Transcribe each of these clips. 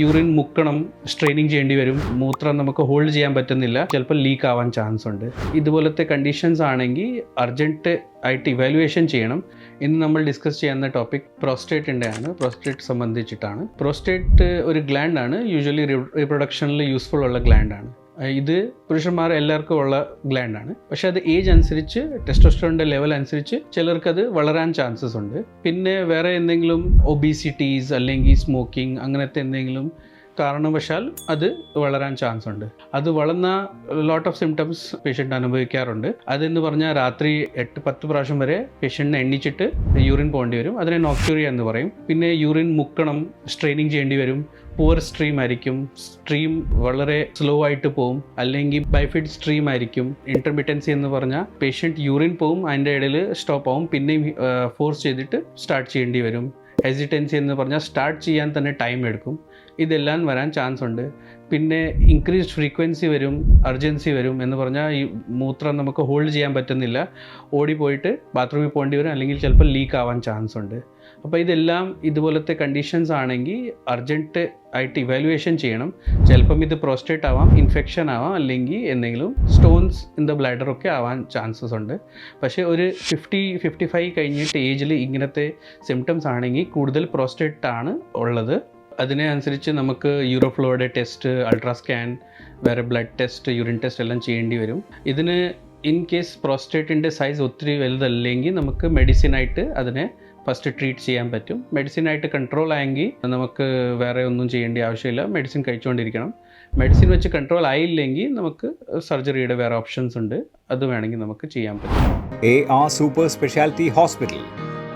Urine മുക്കണം straining ചെയ്യേണ്ടി വരും. മൂത്രം നമുക്ക് ഹോൾഡ് ചെയ്യാൻ പറ്റുന്നില്ല. ചിലപ്പോൾ ലീക്ക് ആവാൻ ചാൻസ് ഉണ്ട്. ഇതുപോലത്തെ കണ്ടീഷൻസ് ആണെങ്കിൽ അർജന്റ് ആയിട്ട് ഇവാലുവേഷൻ ചെയ്യണം. ഇന്ന് നമ്മൾ ഡിസ്കസ് ചെയ്യുന്ന ടോപ്പിക് പ്രോസ്റ്റേറ്റിന്റെ ആണ്. പ്രോസ്റ്റേറ്റ് സംബന്ധിച്ചിട്ടാണ്. പ്രോസ്റ്റേറ്റ് ഒരു ഗ്ലാൻഡാണ് യൂഷ്വലി റീപ്രൊഡക്ഷനിൽ യൂസ്ഫുൾ ഉള്ള ഗ്ലാൻഡാണ് ഇത് പുരുഷന്മാർ എല്ലാവർക്കും ഉള്ള ഗ്ലാൻഡ് ആണ്. പക്ഷെ അത് ഏജ് അനുസരിച്ച് ടെസ്റ്റോസ്റ്ററോണിന്റെ ലെവൽ അനുസരിച്ച് ചിലർക്ക് അത് വളരാൻ ചാൻസസ് ഉണ്ട്. പിന്നെ വേറെ എന്തെങ്കിലും ഒബീസിറ്റീസ് അല്ലെങ്കിൽ സ്മോക്കിംഗ് അങ്ങനത്തെ എന്തെങ്കിലും കാരണവശാൽ അത് വളരാൻ ചാൻസ് ഉണ്ട് അത് വളർന്ന ലോട്ട് ഓഫ് സിംറ്റംസ് പേഷ്യന്റ് അനുഭവിക്കാറുണ്ട്. അതെന്ന് പറഞ്ഞാൽ രാത്രി എട്ട് പത്ത് പ്രാവശ്യം വരെ പേഷ്യന്റിനെ എണ്ണിച്ചിട്ട് യൂറിൻ പോകേണ്ടി വരും. അതിനെ നോക്യൂറിയ എന്ന് പറയും. പിന്നെ യൂറിൻ മുക്കണം സ്ട്രെയിനിങ് ചെയ്യേണ്ടി വരും. പുവർ സ്ട്രീം ആയിരിക്കും. സ്ട്രീം വളരെ സ്ലോ ആയിട്ട് പോകും അല്ലെങ്കിൽ ബൈഫിഡ് സ്ട്രീം ആയിരിക്കും. ഇന്റർമിറ്റൻസി എന്ന് പറഞ്ഞാൽ പേഷ്യന്റ് യൂറിൻ പോകും അതിന്റെ ഇടയിൽ സ്റ്റോപ്പ് ആവും. പിന്നെയും ഫോഴ്സ് ചെയ്തിട്ട് സ്റ്റാർട്ട് ചെയ്യേണ്ടി വരും. ഹെസിറ്റൻസി എന്ന് പറഞ്ഞാൽ സ്റ്റാർട്ട് ചെയ്യാൻ തന്നെ ടൈം എടുക്കും. ഇതെല്ലാം വരാൻ ചാൻസ് ഉണ്ട്. പിന്നെ ഇൻക്രീസ്ഡ് ഫ്രീക്വൻസി വരും അർജൻസി വരും എന്ന് പറഞ്ഞാൽ ഈ മൂത്രം നമുക്ക് ഹോൾഡ് ചെയ്യാൻ പറ്റുന്നില്ല. ഓടിപ്പോയിട്ട് ബാത്റൂമിൽ പോകേണ്ടി വരും അല്ലെങ്കിൽ ചിലപ്പോൾ ലീക്ക് ആവാൻ ചാൻസ് ഉണ്ട്. അപ്പോൾ ഇതെല്ലാം ഇതുപോലത്തെ കണ്ടീഷൻസ് ആണെങ്കിൽ അർജന്റ് ആയിട്ട് ഇവാലുവേഷൻ ചെയ്യണം. ചിലപ്പം ഇത് പ്രോസ്റ്റേറ്റ് ആവാം ഇൻഫെക്ഷൻ ആവാം അല്ലെങ്കിൽ എന്തെങ്കിലും സ്റ്റോൺസ് ഇൻ ദ ബ്ലാഡർ ഒക്കെ ആവാൻ ചാൻസസ് ഉണ്ട്. പക്ഷേ ഒരു ഫിഫ്റ്റി ഫിഫ്റ്റി ഫൈവ് കഴിഞ്ഞിട്ട് ഏജിൽ ഇങ്ങനത്തെ സിംറ്റംസ് ആണെങ്കിൽ കൂടുതൽ പ്രോസ്റ്റേറ്റ് ആണ് ഉള്ളത്. അതിനെ അനുസരിച്ച് നമുക്ക് യൂറോഫ്ലോയുടെ ടെസ്റ്റ് അൾട്രാസ്കാൻ വേറെ ബ്ലഡ് ടെസ്റ്റ് യൂറിൻ ടെസ്റ്റ് എല്ലാം ചെയ്യേണ്ടി വരും. ഇതിന് ഇൻ കേസ് പ്രോസ്റ്റേറ്റിന്റെ സൈസ് ഒത്തിരി വലുതല്ലെങ്കിൽ നമുക്ക് മെഡിസിനായിട്ട് അതിനെ ഫസ്റ്റ് ട്രീറ്റ് ചെയ്യാൻ പറ്റും. മെഡിസിനായിട്ട് കൺട്രോൾ ആയെങ്കിൽ നമുക്ക് വേറെ ഒന്നും ചെയ്യേണ്ട ആവശ്യമില്ല. മെഡിസിൻ കഴിച്ചുകൊണ്ടിരിക്കണം. മെഡിസിൻ വെച്ച് കൺട്രോൾ ആയില്ലെങ്കിൽ നമുക്ക് സർജറിയുടെ വേറെ ഓപ്ഷൻസ് ഉണ്ട്. അത് വേണമെങ്കിൽ നമുക്ക് ചെയ്യാൻ പറ്റും. A R super speciality hospital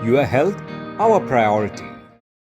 your health our priority.